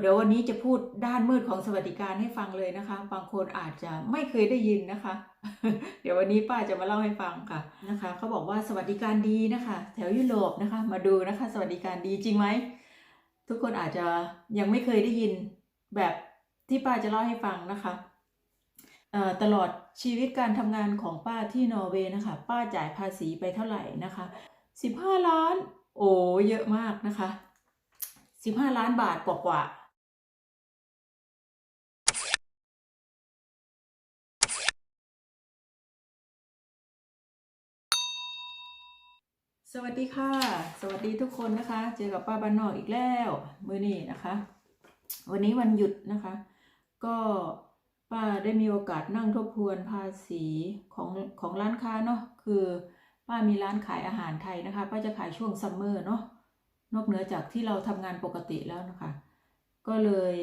เดี๋ยววันนี้จะพูดด้านมืดของสวัสดิการให้ฟังเลยนะคะ บางคนอาจจะไม่เคยได้ยินนะคะ เดี๋ยววันนี้ป้าจะมาเล่าให้ฟังค่ะนะคะเขาบอกว่าสวัสดิการดีนะคะ แถวยุโรปนะคะ มาดูนะคะ สวัสดิการดีจริงไหมทุกคนอาจจะยังไม่เคยได้ยินแบบที่ป้าจะเล่าให้ฟังนะคะตลอดชีวิตการทำงานของป้าที่นอร์เวย์นะคะ ป้าจ่ายภาษีไปเท่าไหร่นะคะสิบห้าล้าน โอ้เยอะมากนะคะสิบห้าล้านบาทกว่าๆ สวัสดีค่ะ สวัสดีทุกคนนะคะ เจอกับป้าบ้านนอกอีกแล้วมือนี้นะคะ วันนี้วันหยุดนะคะ ก็ป้าได้มีโอกาสนั่งทบทวนภาษีของของร้านค้าเนาะคือป้ามีร้านขายอาหารไทยนะคะป้าจะขายช่วงซัมเมอร์เนาะนอกเหนือจากที่เราทำงานปกติแล้วนะคะ ก็เลย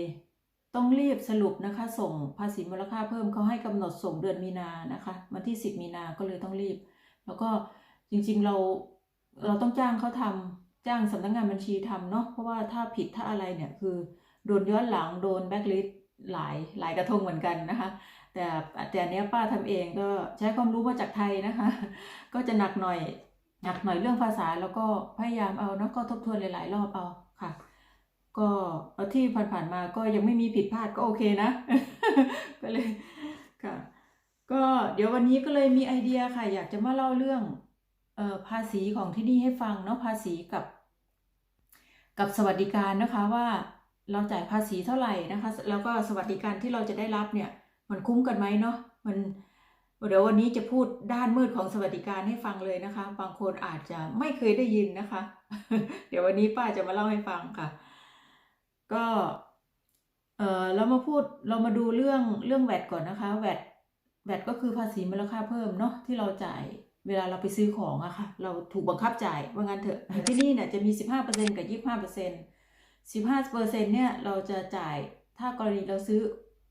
ต้องรีบสรุปนะคะ ส่งภาษีมูลค่าเพิ่มเขาให้กำหนดส่งเดือนมีนานะคะวันที่ 10 มีนาก็เลยต้องรีบ แล้วก็จริงๆเรา เราต้องจ้างเขาทำจ้างสำนักงานบัญชีทำเนาะเพราะว่าถ้าผิดถ้าอะไรเนี่ยคือโดนย้อนหลังโดนแบ็กลิสหลายหลายกระทงเหมือนกันนะคะ แต่แต่เนี้ยป้าทำเองก็ใช้ความรู้มาจากไทยนะคะ ก็จะหนักหน่อยหนักหน่อยเรื่องภาษาแล้วก็พยายามเอาเนาะก็ทบทวนหลาย ๆ รอบเอาค่ะ ก็ที่ผ่านๆมาก็ยังไม่มีผิดพลาดก็โอเคนะ ก็เลยค่ะ ก็เดี๋ยววันนี้ก็เลยมีไอเดียค่ะ อยากจะมาเล่าเรื่อง ภาษีของที่นี่ให้ฟังเนาะภาษีกับ กับสวัสดิการนะคะว่าเราจ่ายภาษีเท่าไหร่นะคะ แล้วก็สวัสดิการที่เราจะได้รับเนี่ย มันคุ้มกันไหมเนาะมันเดี๋ยววันนี้จะพูดด้านมืดของสวัสดิการให้ฟังเลยนะคะ บางคนอาจจะไม่เคยได้ยินนะคะ เดี๋ยววันนี้ป้าจะมาเล่าให้ฟังค่ะ ก็เออเรามาพูดเรามาดูเรื่องเรื่องแวดก่อนนะคะแวดแวดก็คือภาษีมูลค่าเพิ่มเนาะที่เราจ่าย เวลาเราไปซื้อของอะค่ะ เราถูกบังคับจ่ายว่างั้นเถอะที่นี่เนี่ยจะมี 15%กับ 25% 15%เนี่ยเราจะจ่ายถ้ากรณีเราซื้อ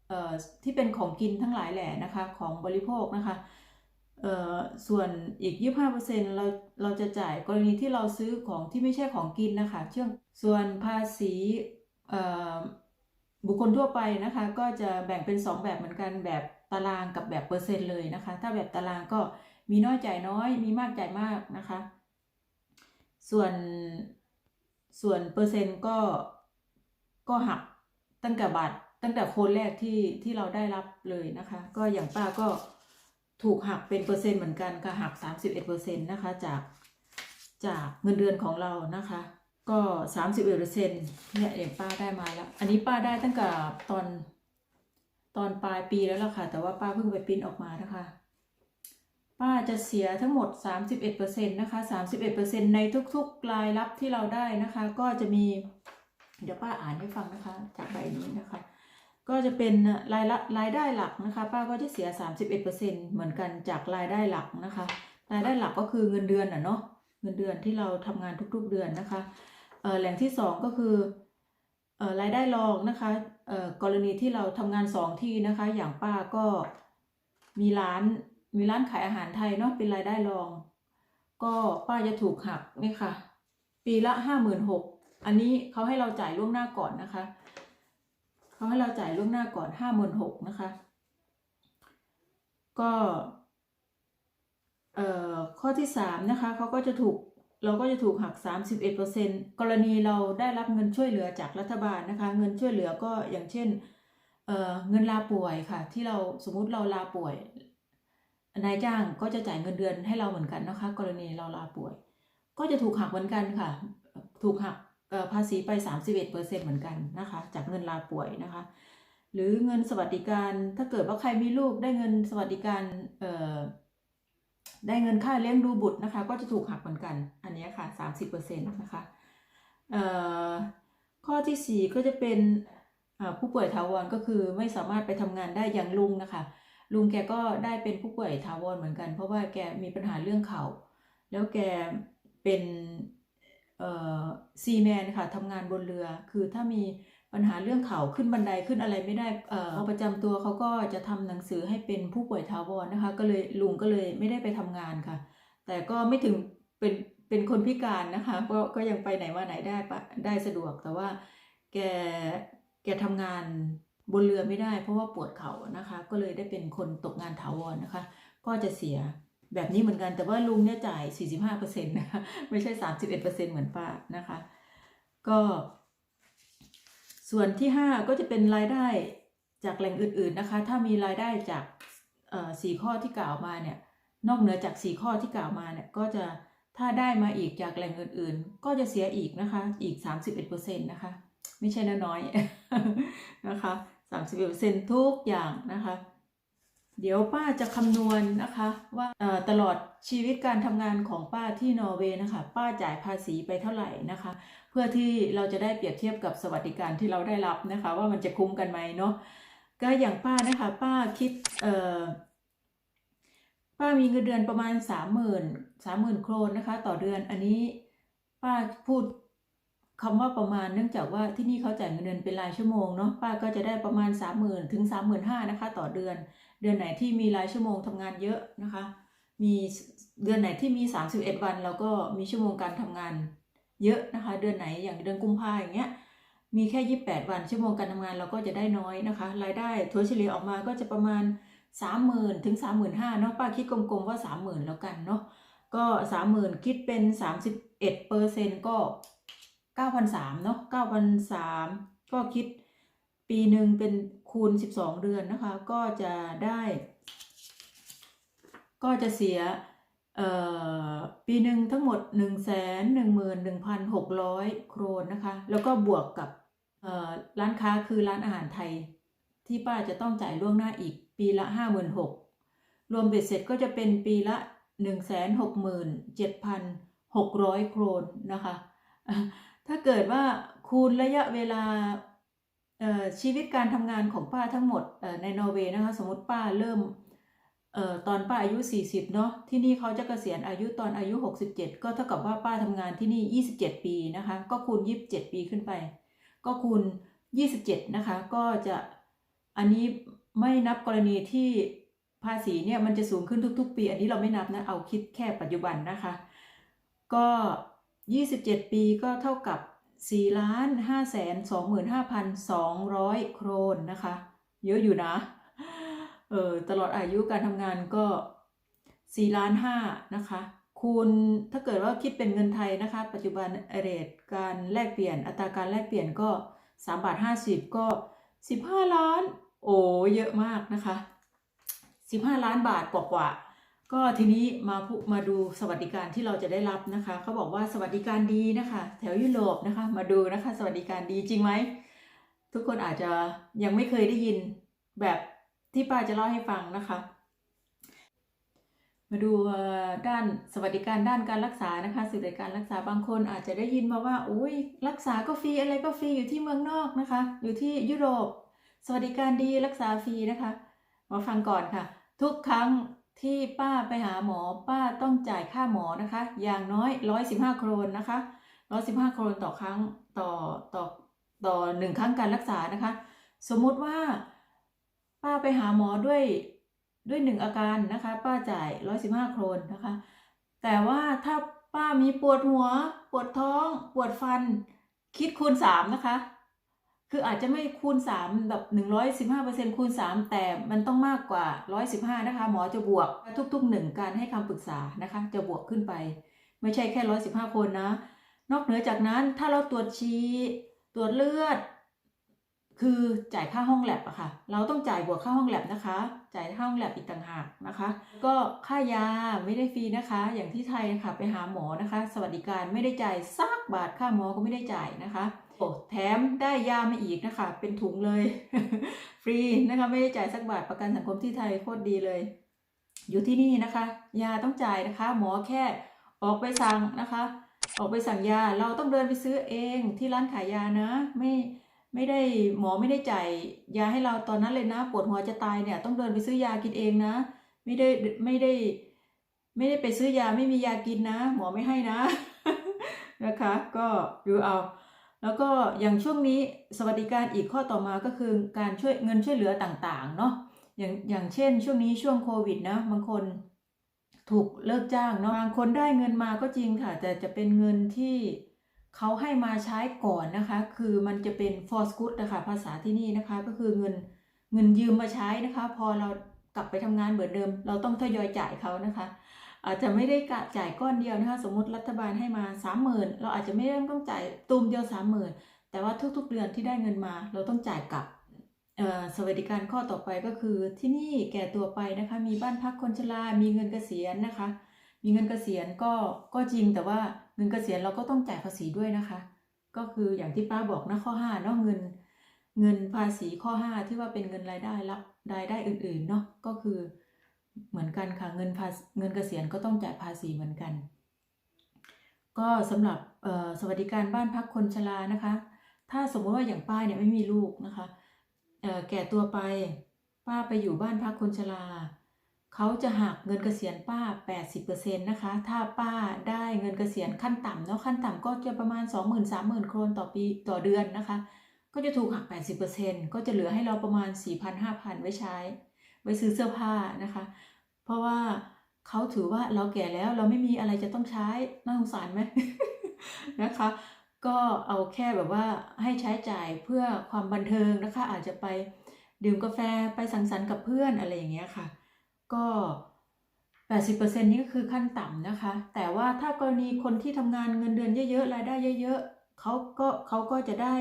เอ่อที่เป็นของกินทั้งหลายแหละนะคะของบริโภคนะคะเอ่อส่วนอีก 25%เราเราจะจ่ายกรณีที่เราซื้อของที่ไม่ใช่ของกินนะคะเช่นส่วนภาษีเอ่อบุคคลทั่วไปนะคะ ก็จะแบ่งเป็น 2 แบบเหมือนกันแบบตารางกับแบบเปอร์เซ็นต์เลยนะคะ ถ้าแบบตารางก็ มีน้อยจ่ายน้อย มีมากจ่ายมากนะคะ ส่วนส่วนเปอร์เซ็นต์ก็ก็หักตั้งแต่บาทตั้งแต่โคนแรกที่ที่เราได้รับเลยนะคะ ก็อย่างป้าก็ถูกหักเป็นเปอร์เซ็นต์เหมือนกันค่ะหัก 31%นะคะจากจากเงินเดือนของเรานะคะ ก็ 31%เนี่ยเองป้าได้มาแล้ว อันนี้ป้าได้ตั้งแต่ตอนตอนปลายปีแล้วล่ะค่ะ แต่ว่าป้าเพิ่งไปปริ้นออกมานะคะ ป้าจะเสียทั้งหมด 31%นะคะ 31%ในทุกๆรายรับที่เราได้นะคะ ก็จะมี เดี๋ยวป้าอ่านให้ฟังนะคะ จากใบนี้นะคะ ก็จะเป็นรายละรายได้หลักนะคะ ป้าก็จะเสีย 31%เหมือนกันจากรายได้หลักนะคะ รายได้หลักก็คือเงินเดือนอะเนาะ เงินเดือนที่เราทำงานทุกๆเดือนนะคะ แหล่งที่สองก็คือรายได้รองนะคะกรณีที่เราทำงานสองที่นะคะ อย่างป้าก็มีร้าน มีร้านขายอาหารไทยเนาะเป็นรายได้รอง ก็ป้าจะถูกหักนี่ค่ะ ปีละห้าหมื่นหกอันนี้เขาให้เราจ่ายล่วงหน้าก่อนนะคะเขาให้เราจ่ายล่วงหน้าก่อนห้าหมื่นหกนะคะ ก็เอ่อข้อที่สามนะคะเขาก็จะถูกเราก็จะถูกหัก 31%กรณีเราได้รับเงินช่วยเหลือจากรัฐบาลนะคะ เงินช่วยเหลือก็อย่างเช่นเอ่อเงินลาป่วยค่ะ ที่เราสมมุติเราลาป่วย นายจ้างก็จะจ่ายเงินเดือนให้เราเหมือนกันนะคะ กรณีเราลาป่วย ก็จะถูกหักเหมือนกันค่ะ ถูกหักภาษีไป 31%เหมือนกันนะคะ จากเงินลาป่วยนะคะ หรือเงินสวัสดิการถ้าเกิดว่าใครมีลูกได้เงินสวัสดิการเอ่อได้เงินค่าเลี้ยงดูบุตรนะคะ ก็จะถูกหักเหมือนกัน อันนี้ค่ะ 30%นะคะเอ่อข้อที่ 4 ก็จะเป็นผู้ป่วยถาวรก็คือไม่สามารถไปทำงานได้อย่างลุงนะคะ ลุงแกก็ได้เป็นผู้ป่วยถาวรเหมือนกัน เพราะว่าแกมีปัญหาเรื่องเข่าแล้วแกเป็นเอ่อซีแมนค่ะทำงานบนเรือ คือถ้ามีปัญหาเรื่องเข่าขึ้นบันไดขึ้นอะไรไม่ได้เอ่อเอาประจำตัวเขาก็จะทำหนังสือให้เป็นผู้ป่วยถาวรนะคะ ก็เลยลุงก็เลยไม่ได้ไปทำงานค่ะ แต่ก็ไม่ถึงเป็นเป็นคนพิการนะคะก็ก็ยังไปไหนมาไหนได้ได้สะดวกแต่ว่าแกแกทำงาน บนเรือไม่ได้ เพราะว่าปวดเข่านะคะ ก็เลยได้เป็นคนตกงานถาวรนะคะ ก็จะเสียแบบนี้เหมือนกันแต่ว่าลุงเนี่ยจ่าย 45%นะคะไม่ใช่ 31%เหมือนป้านะคะ ก็ ส่วนที่ 5 ก็จะเป็นรายได้จากแหล่งอื่นๆนะคะ ถ้ามีรายได้จากสี่ข้อที่กล่าวมาเนี่ย นอกเหนือจากสี่ข้อที่กล่าวมาเนี่ย ก็จะถ้าได้มาอีกจากแหล่งอื่นๆ ก็จะเสียอีกนะคะ อีก 31%นะคะ ไม่ใช่น้อยๆนะคะ 31%ทุกอย่างนะคะ เดี๋ยวป้าจะคำนวณนะคะ ว่าตลอดชีวิตการทำงานของป้าที่นอร์เวย์นะคะ ป้าจ่ายภาษีไปเท่าไหร่นะคะ เพื่อที่เราจะได้เปรียบเทียบกับสวัสดิการที่เราได้รับนะคะ ว่ามันจะคุ้มกันไหมเนาะก็อย่างป้านะคะ ป้าคิดป้ามีเงินเดือนประมาณสามหมื่นสามหมื่นโครนนะคะ ต่อเดือนอันนี้ป้าพูด คำว่าประมาณเนื่องจากว่าที่นี่เขาจ่ายเงินเดือนเป็นรายชั่วโมงเนาะป้าก็จะได้ประมาณสามหมื่นถึงสามหมื่นห้านะคะ ต่อเดือน เดือนไหนที่มีรายชั่วโมงทำงานเยอะนะคะ มีเดือนไหนที่มี 31 วันเราก็มีชั่วโมงการทำงานเยอะนะคะ เดือนไหนอย่างเดือนกุมภาอย่างเงี้ยมีแค่ 28 วันชั่วโมงการทำงานเราก็จะได้น้อยนะคะ รายได้ถัวเฉลี่ยออกมาก็จะประมาณ 30,000 ถึง 35,000เนาะป้าคิดกลมๆว่า 30,000 แล้วกันเนาะก็ 30,000 คิดเป็น 31เปอร์เซ็นก็ 9,300เนาะ9,300 ก็คิดปีหนึ่งเป็นคูณ 12 เดือนนะคะ ก็จะได้ ก็จะเสียเอ่อปีหนึ่งทั้งหมด 1 1 1 6 0 0 โครนนะคะ แล้วก็บวกกับเอ่อร้านค้าคือร้านอาหารไทย ที่ป้าจะต้องจ่ายล่วงหน้าอีกปีละ 56,000รวมเบ็ดเสร็จก็จะเป็นปีละ 167,600 โครนนะคะ ถ้าเกิดว่าคูณระยะเวลาชีวิตการทำงานของป้าทั้งหมดในนอร์เวย์นะคะสมมติป้าเริ่มออตอนป้าอายุ 40 เนาะที่นี่เขาจะเกษียณอายุตอนอายุ 67 ก็เท่ากับว่าป้าทำงานที่นี่ 27 ปีนะคะก็คูณ 27 ปีขึ้นไป ก็คูณ 27 นะคะก็จะอันนี้ไม่นับกรณีที่ภาษีเนี่ยมันจะสูงขึ้นทุก ๆ ปี อันนี้เราไม่นับนะเอาคิดแค่ปัจจุบันนะคะ ก็ 27 ปีก็เท่ากับ4ล้าน5แสน25,200 โครนนะคะ เยอะอยู่นะ เออตลอดอายุการทำงานก็ 4 ล้าน5นะคะ คูณถ้าเกิดว่าคิดเป็นเงินไทยนะคะ ปัจจุบันเรทการแลกเปลี่ยนอัตราการแลกเปลี่ยนก็3บาท50 ก็ 15 ล้าน โอ้เยอะมากนะคะ 15 ล้านบาทกว่าๆ ก็ทีนี้มาพูมาดูสวัสดิการที่เราจะได้รับนะคะเขาบอกว่าสวัสดิการดีนะคะ แถวยุโรปนะคะ มาดูนะคะ สวัสดิการดีจริงไหมทุกคนอาจจะยังไม่เคยได้ยินแบบที่ป้าจะเล่าให้ฟังนะคะ มาดูด้านสวัสดิการด้านการรักษานะคะสิทธิการรักษาบางคนอาจจะได้ยินมาว่าอุ้ยรักษาก็ฟรีอะไรก็ฟรีอยู่ที่เมืองนอกนะคะ อยู่ที่ยุโรป สวัสดิการดีรักษาฟรีนะคะ มาฟังก่อนค่ะ ทุกครั้ง ที่ป้าไปหาหมอป้าต้องจ่ายค่าหมอนะคะ อย่างน้อย115โครนนะคะ115โครนต่อครั้งต่อต่อต่อหนึ่งครั้งการรักษานะคะ สมมุติว่า ป้าไปหาหมอด้วยด้วยหนึ่งอาการนะคะ ป้าจ่าย115โครนนะคะ แต่ว่าถ้าป้ามีปวดหัว ปวดท้อง ปวดฟัน คิดคูณ3นะคะ คืออาจจะไม่คูณ 3 แบบ 115%คูณ 3 แต่มันต้องมากกว่า 115 นะคะ หมอจะบวกทุกๆ 1 การให้คำปรึกษานะคะ จะบวกขึ้นไป ไม่ใช่แค่ 115 คนนะ นอกเหนือจากนั้นถ้าเราตรวจชีตรวจเลือด คือจ่ายค่าห้องแลบอะค่ะ เราต้องจ่ายบวกค่าห้องแลบนะคะ จ่ายค่าห้องแลบอีกต่างหากนะคะ ก็ค่ายาไม่ได้ฟรีนะคะ อย่างที่ไทยค่ะไปหาหมอนะคะ สวัสดิการไม่ได้จ่ายสักบาทค่าหมอก็ไม่ได้จ่ายนะคะ แถมได้ยามาอีกนะคะ เป็นถุงเลย ฟรีนะคะ ไม่ได้จ่ายสักบาทประกันสังคมที่ไทยโคตรดีเลย อยู่ที่นี่นะคะ ยาต้องจ่ายนะคะ หมอแค่ออกไปสั่งนะคะ ออกไปสั่งยาเราต้องเดินไปซื้อเองที่ร้านขายยานะ ไม่ไม่ได้หมอไม่ได้จ่ายยาให้เราตอนนั้นเลยนะปวดหัวจะตายเนี่ย ต้องเดินไปซื้อยากินเองนะ ไม่ได้ไม่ได้ ไม่ได้ไปซื้อยาไม่มียากินนะ หมอไม่ให้นะนะคะ ก็ดูเอา แล้วก็อย่างช่วงนี้สวัสดิการอีกข้อต่อมาก็คือการช่วยเงินช่วยเหลือต่างๆเนาะอย่างอย่างเช่น ช่วงนี้ช่วงโควิดนะบางคนถูกเลิกจ้างเนาะบางคนได้เงินมาก็จริงค่ะ แต่จะเป็นเงินที่เขาให้มาใช้ก่อนนะคะ คือมันจะเป็น for good นะคะภาษาที่นี่นะคะก็คือเงินเงินยืมมาใช้นะคะ พอเรากลับไปทำงานเหมือนเดิม เราต้องทยอยจ่ายเขานะคะ อาจจะไม่ได้กะจ่ายก้อนเดียวนะคะ สมมติรัฐบาลให้มาสามหมื่นเราอาจจะไม่ได้ต้องจ่ายตูมเดียวสามหมื่นแต่ว่าทุกๆเดือนที่ได้เงินมา เราต้องจ่ายกลับสวัสดิการข้อต่อไปก็คือที่นี่แก่ตัวไปนะคะ มีบ้านพักคนชรา มีเงินเกษียณนะคะ มีเงินเกษียณก็ก็จริงแต่ว่าเงินเกษียณเราก็ต้องจ่ายภาษีด้วยนะคะ ก็คืออย่างที่ป้าบอกนะข้อ5เนาะเงิน เงินภาษีข้อ 5 ที่ว่าเป็นเงินรายได้รับรายได้อื่นๆเนาะก็คือ เหมือนกันค่ะเงินภาษีเงินเกษียณก็ต้องจ่ายภาษีเหมือนกัน ก็สำหรับสวัสดิการบ้านพักคนชรานะคะ ถ้าสมมติว่าอย่างป้าเนี่ยไม่มีลูกนะคะแก่ตัวไปป้าไปอยู่บ้านพักคนชราเขาจะหักเงินเกษียณป้า 80%นะคะ ถ้าป้าได้เงินเกษียณขั้นต่ำเนาะขั้นต่ำก็จะประมาณ 20,000 30,000โครนต่อปีต่อเดือนนะคะ ก็จะถูกหัก 80%ก็จะเหลือให้เราประมาณ 4,000 5,000 ไว้ใช้ ไว้ซื้อเสื้อผ้านะคะ ราะว่าเขาถือว่าเราแก่แล้วเราไม่มีอะไรจะต้องใช้น่าสงสารไหมนะคะ ก็เอาแค่แบบว่าให้ใช้จ่ายเพื่อความบันเทิงนะคะ อาจจะไปดื่มกาแฟไปสังสรรค์กับเพื่อนอะไรอย่างเงี้ยค่ะ ก็ 80%นี้ก็คือขั้นต่ำนะคะ แต่ว่าถ้ากรณีคนที่ทำงานเงินเดือนเยอะๆรายได้เยอะ ๆเขาก็เขาก็จะได้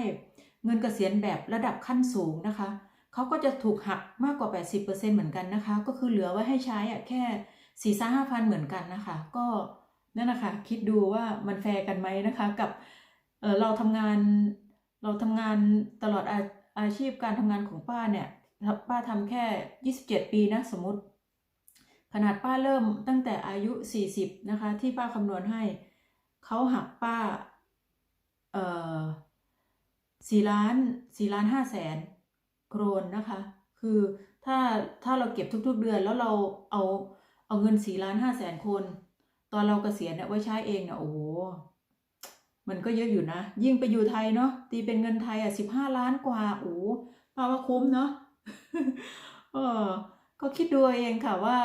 เงินเกษียณแบบระดับขั้นสูงนะคะ เขาก็จะถูกหักมากกว่า 80%เหมือนกันนะคะ ก็คือเหลือไว้ให้ใช้อะแค่4 5 5 0 0เหมือนกันนะคะ ก็นั่นนะคะคิดดูว่ามันแฟร์กันไหมนะคะ กับเเราทำงานเราทำงานตลอดอาอาชีพการทำงานของป้าเนี่ยป้าทำแค่ 27 ปีนะสมมติ ขนาดป้าเริ่มตั้งแต่อายุ 40 นะคะ ที่ป้าคำนวณให้เขาหักป้าเอ่อสี่ล้านสี่ล้านห้าแสน โครนนะคะ คือถ้าถ้าเราเก็บทุกๆเดือนแล้วเราเอาเอาเงินสี่ล้านห้าแสนคน ตอนเราเกษียณเนี่ยไว้ใช้เองเนี่ยโอ้โหมันก็เยอะอยู่นะ ยิ่งไปอยู่ไทยเนาะตีเป็นเงินไทยอะสิบห้าล้านกว่าโอ้ป้าว่าคุ้มเนาะเออก็คิดดูเองค่ะว่า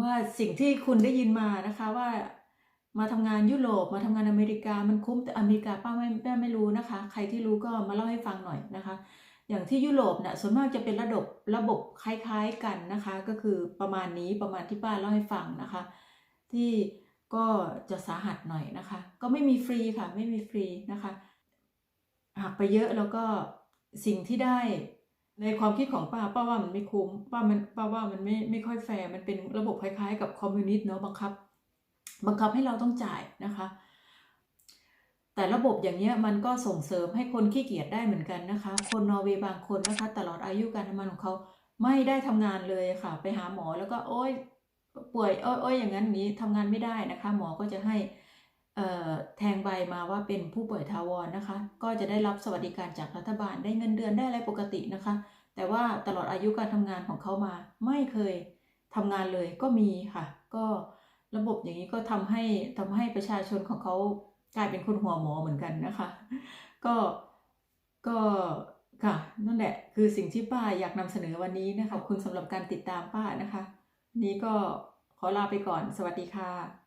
ว่าสิ่งที่คุณได้ยินมานะคะว่ามาทำงานยุโรปมาทำงานอเมริกามันคุ้มแต่อเมริกาป้าไม่ป้าไม่รู้นะคะ ใครที่รู้ก็มาเล่าให้ฟังหน่อยนะคะ อย่างที่ยุโรปเนี่ยส่วนมากจะเป็นระบบระบบคล้ายๆกันนะคะ ก็คือประมาณนี้ประมาณที่ป้าเล่าให้ฟังนะคะ ที่ก็จะสาหัสหน่อยนะคะ ก็ไม่มีฟรีค่ะ ไม่มีฟรีนะคะหักไปเยอะแล้วก็สิ่งที่ได้ในความคิดของป้าป้าว่ามันไม่คุ้มป้ามันป้าว่ามันไม่ไม่ค่อยแฟร์มันเป็นระบบคล้ายๆ กับคอมมิวนิสต์เนาะบังคับ บังคับให้เราต้องจ่ายนะคะ แต่ระบบอย่างเนี้ยมันก็ส่งเสริมให้คนขี้เกียจได้เหมือนกันนะคะ คนนอร์เวย์บางคนนะคะ ตลอดอายุการทำงานของเขาไม่ได้ทำงานเลยค่ะ ไปหาหมอแล้วก็โอ๊ยป่วยโอ้ยโอ้ยอย่างนั้นนี้ทำงานไม่ได้นะคะ หมอก็จะให้แทงใบมาว่าเป็นผู้ป่วยทาวรนะคะ ก็จะได้รับสวัสดิการจากรัฐบาลได้เงินเดือนได้อะไรปกตินะคะ แต่ว่าตลอดอายุการทำงานของเขามาไม่เคยทำงานเลยก็มีค่ะ ก็ระบบอย่างนี้ก็ทำให้ทำให้ประชาชนของเขา กลายเป็นคนหัวหมอเหมือนกันนะคะ ก็ก็ค่ะนั่นแหละคือสิ่งที่ป้าอยากนำเสนอวันนี้นะคะขอบคุณสำหรับการติดตามป้านะคะ นี้ก็ขอลาไปก่อนสวัสดีค่ะ